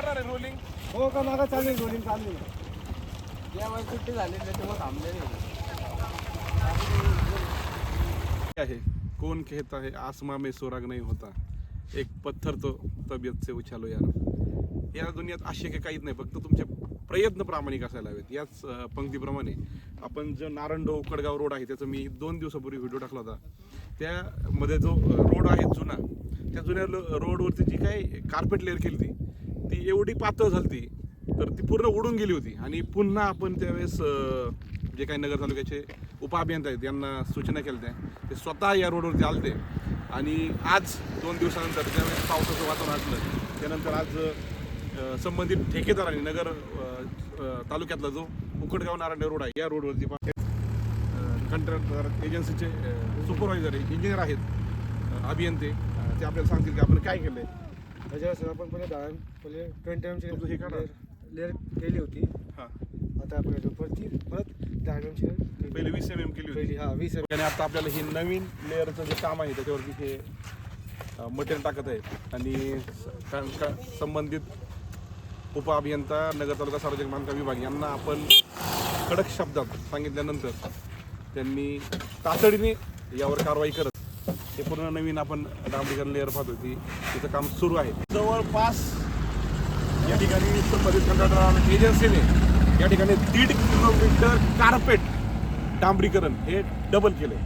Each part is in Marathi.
करणार आहे रोलिंग हो का मागा चालू आहे रोलिंग चालू आहे जेव्हा सुट्टी झाली त्याच्यामुळे आहे? कौन कहता है आसमा में सुराग नहीं होता. एक पत्थर तो तबियत से उछालो यार. या दुनियात असे काही काहीच नाही फक्त तुमचे प्रयत्न प्रामाणिक असायला हवेत. याच पंक्तीप्रमाणे आपण जो नारंडो उकडगाव रोड आहे त्याचा मी दोन दिवसापूर्वी व्हिडिओ टाकला होता. त्यामध्ये जो रोड आहे जुना त्या जुन्या लो- रोडवरती जी काय कार्पेट लेअर केली ती ती एवढी पातळ झाली तर ती पूर्ण उडून गेली होती. आणि पुन्हा आपण त्यावेळेस जे काही नगर तालुक्याचे उपअभियंता आहेत यांना सूचना केल्या त्या. ते स्वतः या रोडवरती आलते. आणि आज दोन दिवसानंतर ज्यावेळेस पावसाचं वातावरण असलं त्यानंतर आज संबंधित ठेकेदारांनी नगर तालुक्यातला जो उकडगाव नारायण रोड आहे या रोडवरती कंत्राटदार एजन्सीचे सुपरवायझर आहे इंजिनियर आहेत अभियंते ते आपल्याला सांगतील की आपण काय केलं आहे त्याच्यावर आपण पहिले दहा पहिले ट्वेंटी एमची तुमचं हे काढा. लेअर केली होती. हां. आता आपण याच्यावर परती परत दहा एमची पहिले वीस एम एम केली होती. पहिली हा वीस एम आणि आता आपल्याला हे नवीन लेअरचं जे काम आहे त्याच्यावरती हे मटेरियल टाकत आहेत. आणि स- का- का- संबंधित उपअभियंता नगर तालुका सार्वजनिक बांधकाम विभाग यांना आपण कडक शब्दात सांगितल्यानंतर त्यांनी तातडीने यावर कारवाई करत हे पूर्ण नवीन आपण डांबरीकरण लेअर पाहत होती तिचं काम सुरू आहे. जवळपास या ठिकाणी कंत्राटदार एजन्सीने या ठिकाणी दीड किलोमीटर कार्पेट डांबरीकरण हे डबल केले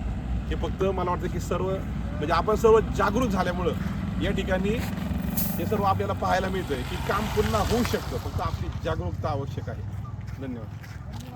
हे फक्त मला वाटतं की सर्व म्हणजे आपण सर्व जागृत झाल्यामुळं या ठिकाणी हे सर्व आपल्याला पाहायला मिळतंय की काम पुन्हा होऊ शकतं. फक्त आपली जागरूकता आवश्यक आहे. धन्यवाद.